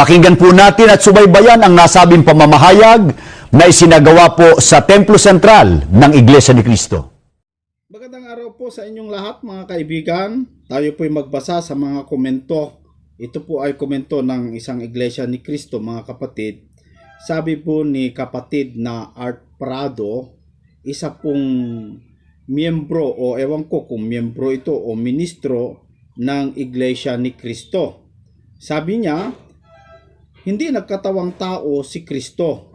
Pakinggan po natin at subaybayan ang nasabing pamamahayag na isinagawa po sa Templo Sentral ng Iglesia ni Cristo. Magandang araw po sa inyong lahat mga kaibigan. Tayo po'y magbasa sa mga komento. Ito po ay komento ng isang iglesia ni Cristo mga kapatid. Sabi po ni kapatid na Art Prado, isa pong miyembro o ewan ko kung miyembro ito o ministro ng iglesia ni Cristo. Sabi niya, hindi nagkatawang tao si Kristo,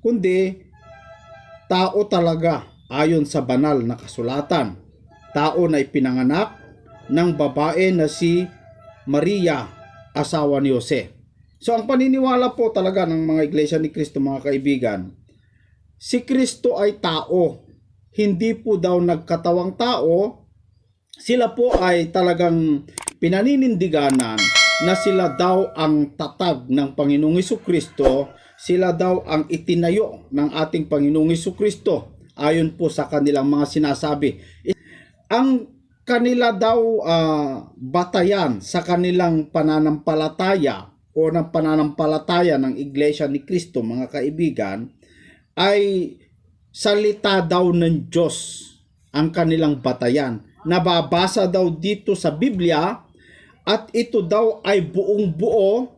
kundi tao talaga ayon sa banal na kasulatan. Tao na ipinanganak ng babae na si Maria, asawa ni Jose. So ang paniniwala po talaga ng mga iglesia ni Kristo mga kaibigan, si Kristo ay tao. Hindi po daw nagkatawang tao, sila po ay talagang pinaninindiganan na sila daw ang tatag ng Panginoong Hesus Kristo, sila daw ang itinayo ng ating Panginoong Hesus Kristo ayon po sa kanilang mga sinasabi. Ang kanila daw ah, batayan sa kanilang pananampalataya o ng pananampalataya ng Iglesia ni Kristo mga kaibigan ay salita daw ng Diyos ang kanilang batayan. Nababasa daw dito sa Biblia at ito daw ay buong buo,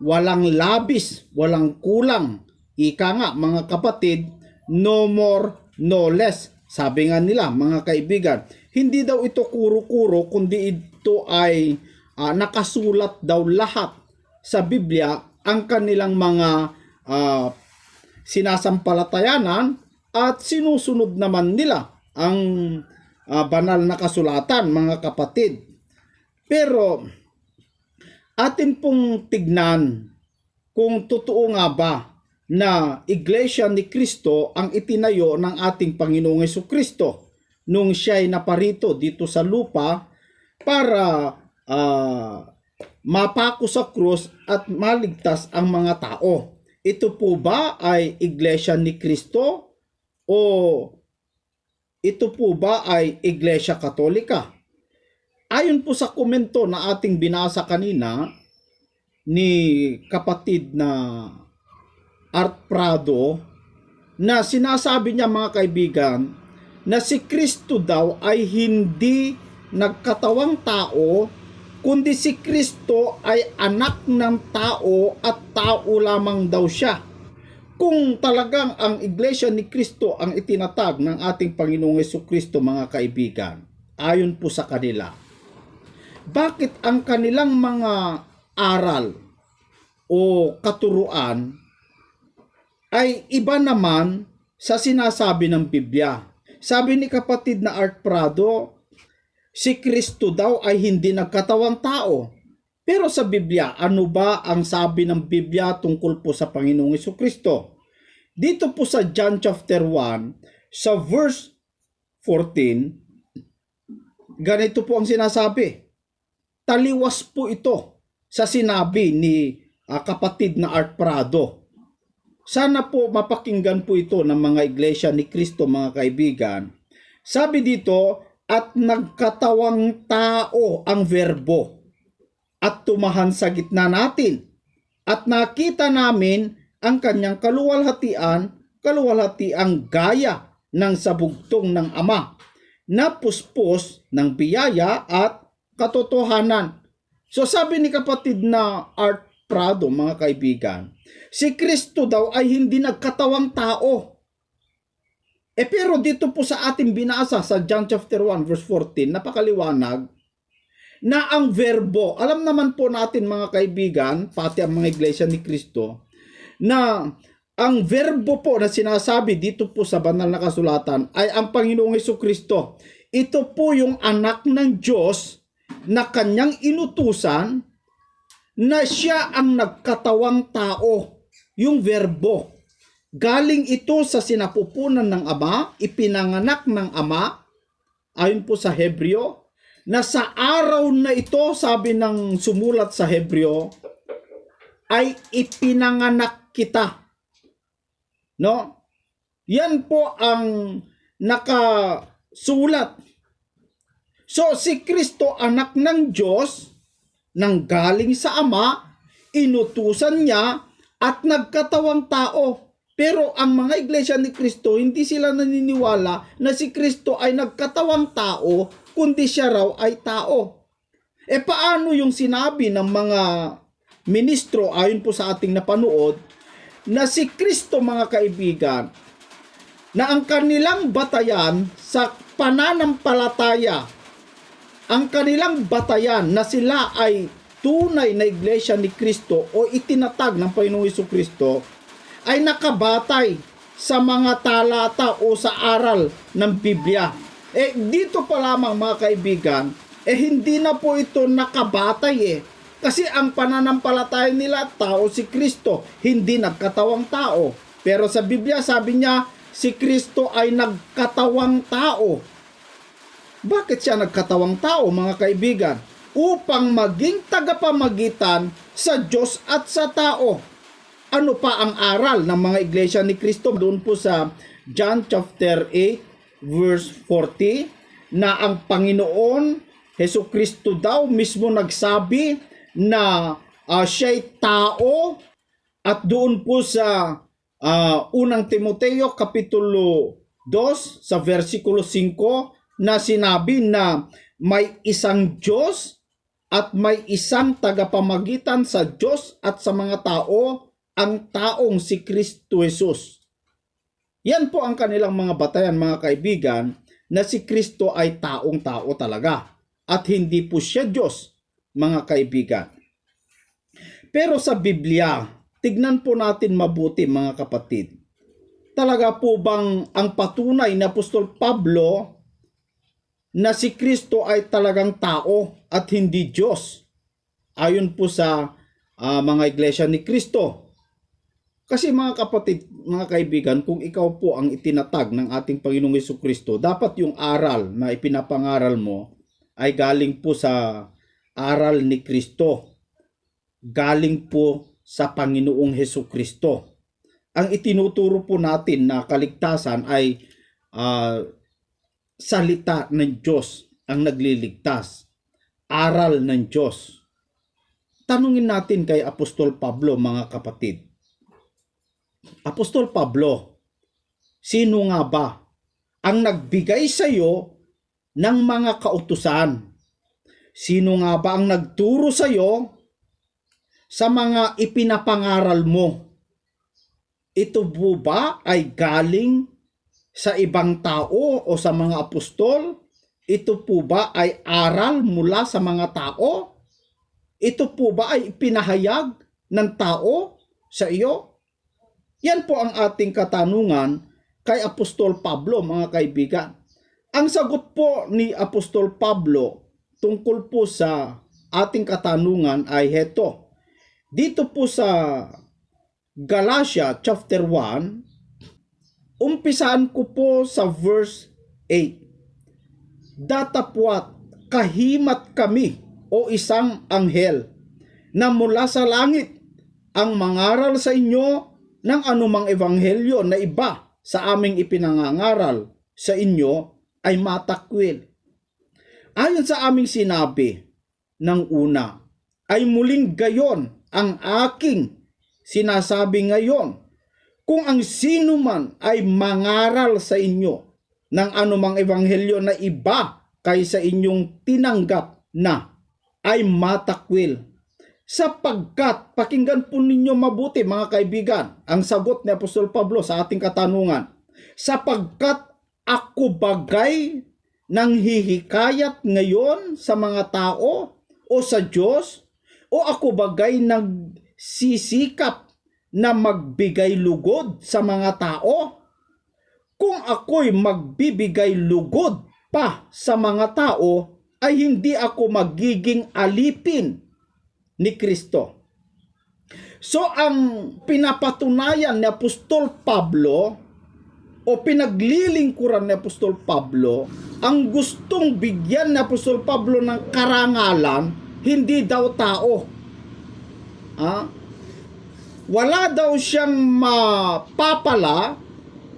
walang labis, walang kulang. Ika nga mga kapatid, no more, no less. Sabi nga nila mga kaibigan, hindi daw ito kuro-kuro kundi ito ay ah, nakasulat daw lahat sa Biblia ang kanilang mga ah, sinasampalatayanan at sinusunod naman nila ang ah, banal na kasulatan mga kapatid. Pero atin pong tignan kung totoo nga ba na Iglesia ni Kristo ang itinayo ng ating Panginoong Yesu Kristo nung siya ay naparito dito sa lupa para ah, mapako sa krus at maligtas ang mga tao. Ito po ba ay Iglesia ni Kristo o ito po ba ay Iglesia Katolika? Ayon po sa komento na ating binasa kanina ni kapatid na Art Prado na sinasabi niya mga kaibigan na si Kristo daw ay hindi nagkatawang tao kundi si Kristo ay anak ng tao at tao lamang daw siya. Kung talagang ang iglesia ni Kristo ang itinatag ng ating Panginoong Yesu Kristo mga kaibigan, ayon po sa kanila, bakit ang kanilang mga aral o katuruan ay iba naman sa sinasabi ng Biblia. Sabi ni kapatid na Art Prado, si Kristo daw ay hindi nagkatawang tao. Pero sa Biblia, ano ba ang sabi ng Biblia tungkol po sa Panginoong Hesus Kristo? Dito po sa John chapter 1, sa verse 14, ganito po ang sinasabi. Taliwas po ito sa sinabi ni ah, kapatid na Art Prado. Sana po mapakinggan po ito ng mga iglesia ni Kristo mga kaibigan. Sabi dito, at nagkatawang tao ang verbo at tumahan sa gitna natin. At nakita namin ang kanyang kaluwalhatian, kaluwalhatiang gaya ng sabugtong ng Ama, na puspos ng biyaya at katotohanan. So sabi ni kapatid na Art Prado, mga kaibigan, si Kristo daw ay hindi nagkatawang tao. Eh pero dito po sa ating binasa sa John chapter 1 verse 14, napakaliwanag na ang verbo, alam naman po natin mga kaibigan, pati ang mga iglesia ni Kristo, na ang verbo po na sinasabi dito po sa banal na kasulatan ay ang Panginoong Heso Kristo. Ito po yung anak ng Diyos na kanyang inutusan na siya ang nagkatawang tao, yung verbo. Galing ito sa sinapupunan ng Ama, ipinanganak ng Ama, ayon po sa Hebreo, na sa araw na ito, sabi ng sumulat sa Hebreo, ay ipinanganak kita. No? Yan po ang nakasulat. So si Kristo anak ng Diyos nang galing sa Ama, inutusan niya at nagkatawang tao. Pero ang mga iglesia ni Kristo, hindi sila naniniwala na si Kristo ay nagkatawang tao, kundi siya raw ay tao. E paano yung sinabi ng mga ministro, ayon po sa ating napanood, na si Kristo mga kaibigan, na ang kanilang batayan sa pananampalataya, ang kanilang batayan na sila ay tunay na iglesia ni Kristo o itinatag ng Panginoong Hesus Kristo ay nakabatay sa mga talata o sa aral ng Biblia. Eh dito pa lamang mga kaibigan, eh hindi na po ito nakabatay eh. Kasi ang pananampalataya nila tao si Kristo, hindi nagkatawang tao. Pero sa Biblia sabi niya, si Kristo ay nagkatawang tao. Bakit siya nagkatawang tao mga kaibigan? Upang maging tagapamagitan sa Diyos at sa tao. Ano pa ang aral ng mga iglesia ni Kristo? Doon po sa John chapter 8 verse 40 na ang Panginoon Heso Kristo daw mismo nagsabi na ah, siya'y tao at doon po sa ah, unang Timoteo kapitulo 2 sa versikulo 5 na sinabi na may isang Diyos at may isang tagapamagitan sa Diyos at sa mga tao ang taong si Kristo Jesus. Yan po ang kanilang mga batayan mga kaibigan na si Kristo ay taong tao talaga at hindi po siya Diyos mga kaibigan. Pero sa Biblia, tignan po natin mabuti mga kapatid. Talaga po bang ang patunay na Apostol Pablo na si Kristo ay talagang tao at hindi Diyos? Ayon po sa ah, mga iglesia ni Kristo. Kasi mga kapatid, mga kaibigan, kung ikaw po ang itinatag ng ating Panginoong Yesu Kristo, dapat yung aral na ipinapangaral mo ay galing po sa aral ni Kristo. Galing po sa Panginoong Heso Kristo. Ang itinuturo po natin na kaligtasan ay ah, salita ng Diyos ang nagliligtas. Aral ng Diyos. Tanungin natin kay Apostol Pablo mga kapatid. Apostol Pablo, sino nga ba ang nagbigay sa iyo ng mga kautusan? Sino nga ba ang nagturo sa iyo sa mga ipinapangaral mo? Ito po ba ay galing sa ibang tao o sa mga apostol? Ito po ba ay aral mula sa mga tao? Ito po ba ay pinahayag ng tao sa iyo? Yan po ang ating katanungan kay Apostol Pablo, mga kaibigan. Ang sagot po ni Apostol Pablo tungkol po sa ating katanungan ay heto. Dito po sa Galatia chapter 1, umpisaan ko po sa verse 8. Datapwat kahimat kami o isang anghel na mula sa langit ang mangaral sa inyo ng anumang ebanghelyo na iba sa aming ipinangangaral sa inyo ay matakwil. Ayon sa aming sinabi ng una, ay muling gayon ang aking sinasabi ngayon. Kung ang sino man ay mangaral sa inyo ng anumang ebanghelyo na iba kaysa inyong tinanggap na ay matakwil sapagkat pakinggan po ninyo mabuti mga kaibigan ang sagot ni Apostol Pablo sa ating katanungan. Sapagkat ako bagay nang hihikayat ngayon sa mga tao o sa Diyos o ako bagay nagsisikap na magbigay lugod sa mga tao kung ako'y magbibigay lugod pa sa mga tao ay hindi ako magiging alipin ni Kristo. So ang pinapatunayan ni Apostol Pablo o pinaglilingkuran ni Apostol Pablo, ang gustong bigyan ni Apostol Pablo ng karangalan, hindi daw tao. Ha? Wala daw siyang mapapala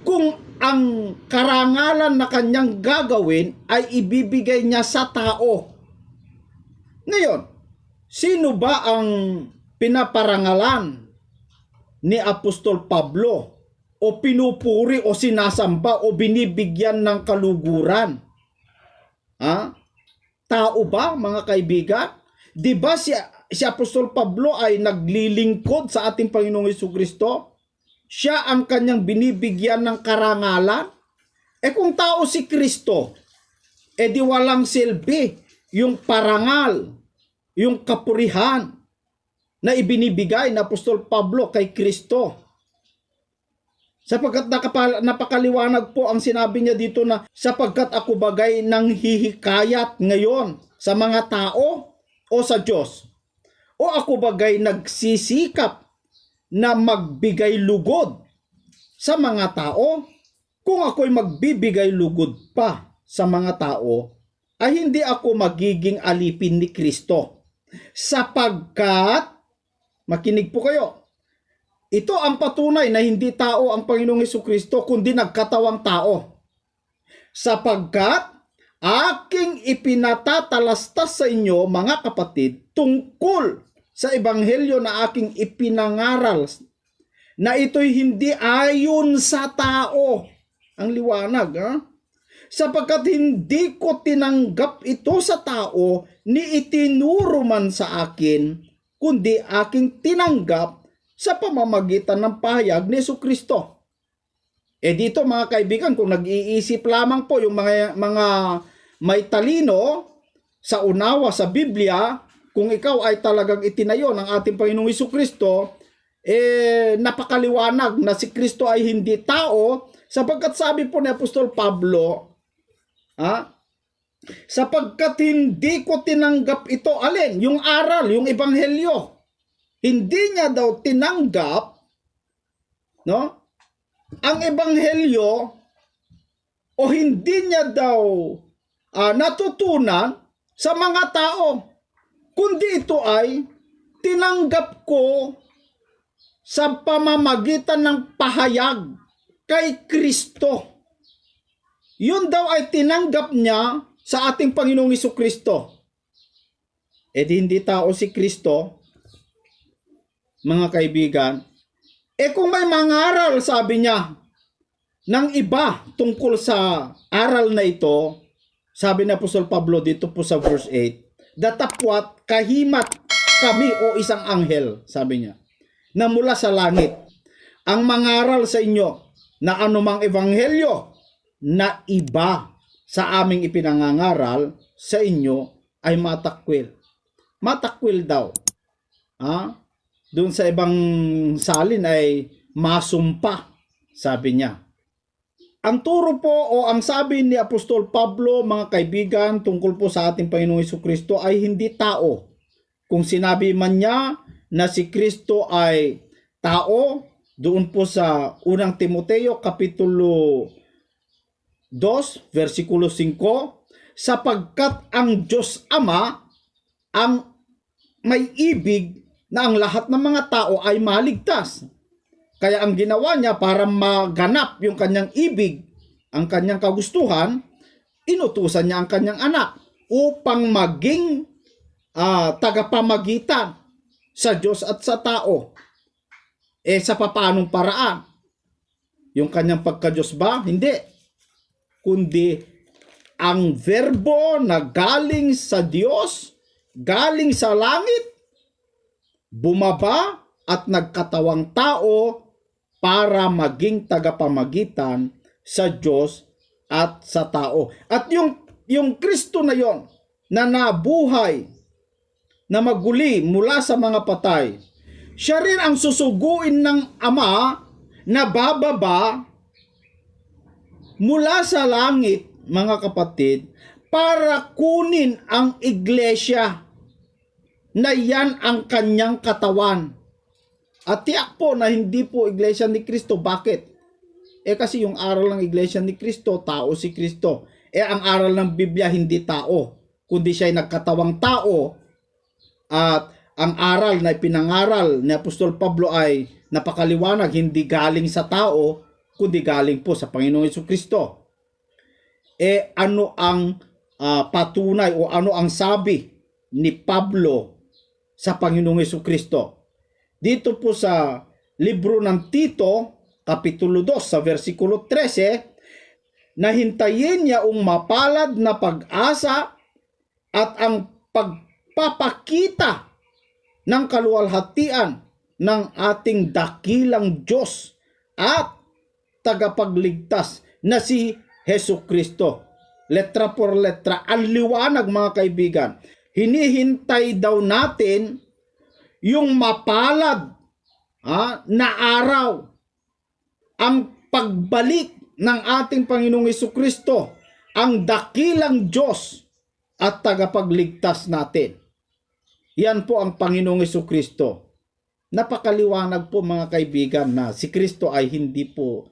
kung ang karangalan na kanyang gagawin ay ibibigay niya sa tao. Ngayon, Sino ba ang pinaparangalan ni Apostol Pablo o pinupuri o sinasamba o binibigyan ng kaluguran. Ha? Tao ba, mga kaibigan? Di ba si, si Apostol Pablo ay naglilingkod sa ating Panginoong Yesu Kristo? Siya ang kanyang binibigyan ng karangalan? Eh kung tao si Kristo, eh di walang silbi yung parangal, yung kapurihan na ibinibigay na Apostol Pablo kay Kristo. Sapagkat napakaliwanag po ang sinabi niya dito na sapagkat ako bagay nang hihikayat ngayon sa mga tao o sa Diyos. O ako bagay nagsisikap na magbigay lugod sa mga tao. Kung ako'y magbibigay lugod pa sa mga tao, ay hindi ako magiging alipin ni Kristo. Sapagkat, makinig po kayo, ito ang patunay na hindi tao ang Panginoong Hesus Kristo kundi nagkatawang tao. Sapagkat aking ipinatatalastas sa inyo mga kapatid tungkol sa ebanghelyo na aking ipinangaral na ito'y hindi ayon sa tao. Ang liwanag, ha? Sapagkat hindi ko tinanggap ito sa tao ni itinuro man sa akin, kundi aking tinanggap sa pamamagitan ng pahayag ni Yesu Kristo. Eh dito mga kaibigan, kung nag-iisip lamang po yung mga, mga may talino sa unawa sa Biblia, kung ikaw ay talagang itinayo ng ating Panginoong Yesu Kristo, eh napakaliwanag na si Kristo ay hindi tao sapagkat sabi po ni Apostol Pablo, ha? Sapagkat hindi ko tinanggap ito, alin? Yung aral, yung ebanghelyo hindi niya daw tinanggap no ang ebanghelyo o hindi niya daw ah, natutunan sa mga tao kundi ito ay tinanggap ko sa pamamagitan ng pahayag kay Kristo. Yun daw ay tinanggap niya sa ating Panginoong Iso Kristo. Eh di hindi tao si Kristo, mga kaibigan, eh kung may mangaral, sabi niya, ng iba tungkol sa aral na ito, sabi na Apostol Pablo dito po sa verse 8, datapwat kahimat kami o isang anghel, sabi niya, na mula sa langit, ang mangaral sa inyo na anumang ebanghelyo na iba sa aming ipinangangaral sa inyo ay matakwil. Matakwil daw. Ha? doon sa ibang salin ay masumpa, sabi niya. Ang turo po o ang sabi ni Apostol Pablo, mga kaibigan, tungkol po sa ating Panginoong Hesus Kristo ay hindi tao. Kung sinabi man niya na si Kristo ay tao, doon po sa unang Timoteo Kapitulo 2, versikulo 5, sapagkat ang Diyos Ama ang may ibig na ang lahat ng mga tao ay maligtas. Kaya ang ginawa niya para maganap yung kanyang ibig, ang kanyang kagustuhan, inutusan niya ang kanyang anak upang maging ah, tagapamagitan sa Diyos at sa tao. Eh sa papanong paraan? Yung kanyang pagka-Diyos ba? Hindi. Kundi ang verbo na galing sa Diyos, galing sa langit, bumaba at nagkatawang tao para maging tagapamagitan sa Diyos at sa tao. At yung yung Kristo na yon na nabuhay na maguli mula sa mga patay, siya rin ang susuguin ng Ama na bababa mula sa langit, mga kapatid, para kunin ang iglesia na yan ang kanyang katawan. At tiyak po na hindi po iglesia ni Kristo. Bakit? Eh kasi yung aral ng iglesia ni Kristo, tao si Kristo. Eh ang aral ng Biblia hindi tao, kundi siya ay nagkatawang tao. At ang aral na pinangaral ni Apostol Pablo ay napakaliwanag, hindi galing sa tao, kundi galing po sa Panginoong Yesu Kristo. Eh ano ang ah, patunay o ano ang sabi ni Pablo sa Panginoong Yesu Kristo. Dito po sa libro ng Tito, Kapitulo 2, sa versikulo 13, na hintayin niya ang mapalad na pag-asa at ang pagpapakita ng kaluwalhatian ng ating dakilang Diyos at tagapagligtas na si Heso Kristo. Letra por letra, ang liwanag mga kaibigan. Hinihintay daw natin yung mapalad ah, na araw ang pagbalik ng ating Panginoong Kristo, ang dakilang Diyos at tagapagligtas natin. Yan po ang Panginoong Kristo. Napakaliwanag po mga kaibigan na si Kristo ay hindi po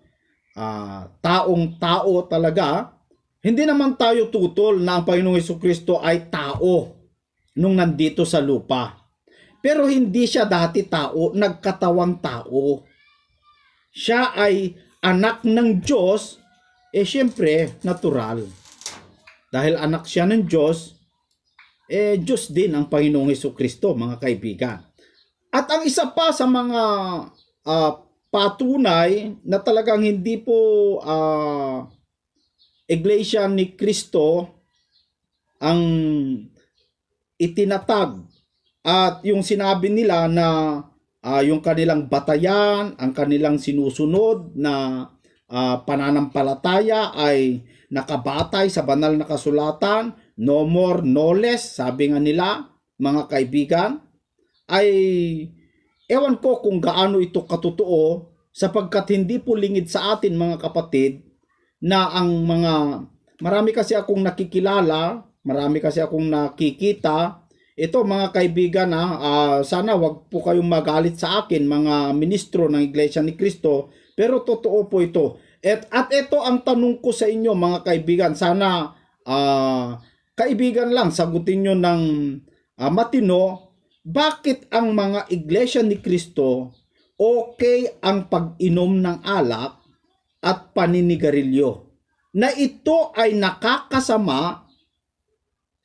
ah, taong tao talaga. Hindi naman tayo tutol na ang Panginoong Kristo ay tao nung nandito sa lupa. Pero hindi siya dati tao, nagkatawang tao. Siya ay anak ng Diyos, eh syempre, natural. Dahil anak siya ng Diyos, eh Diyos din ang Panginoong Heso Kristo, mga kaibigan. At ang isa pa sa mga ah, patunay na talagang hindi po ah, Iglesia ni Kristo ang itinatag at yung sinabi nila na ah, yung kanilang batayan, ang kanilang sinusunod na ah, pananampalataya ay nakabatay sa banal na kasulatan, no more, no less, sabi nga nila, mga kaibigan, ay ewan ko kung gaano ito katotoo sapagkat hindi po lingid sa atin mga kapatid na ang mga marami kasi akong nakikilala, marami kasi akong nakikita. Ito mga kaibigan ha, ah, sana wag po kayong magalit sa akin mga ministro ng Iglesia ni Cristo, pero totoo po ito. At, at ito ang tanong ko sa inyo mga kaibigan, sana ah, kaibigan lang sagutin nyo ng ah, matino, bakit ang mga iglesia ni Kristo okay ang pag-inom ng alak at paninigarilyo? Na ito ay nakakasama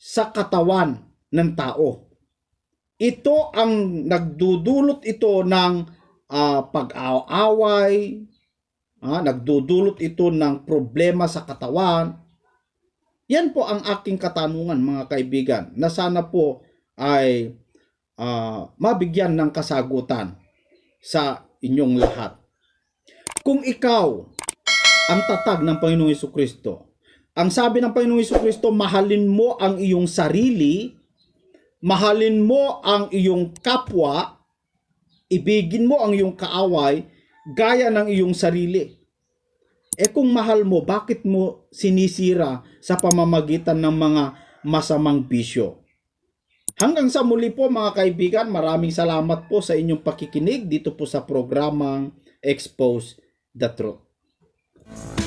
sa katawan ng tao. Ito ang nagdudulot ito ng ah, pag-aaway, ah, nagdudulot ito ng problema sa katawan. Yan po ang aking katanungan mga kaibigan na sana po ay ah, mabigyan ng kasagutan sa inyong lahat. Kung ikaw ang tatag ng Panginoong Kristo. Ang sabi ng Panginoong Kristo, mahalin mo ang iyong sarili, mahalin mo ang iyong kapwa, ibigin mo ang iyong kaaway, gaya ng iyong sarili. Eh kung mahal mo, bakit mo sinisira sa pamamagitan ng mga masamang bisyo? Hanggang sa muli po mga kaibigan, maraming salamat po sa inyong pakikinig dito po sa programang Expose the Truth.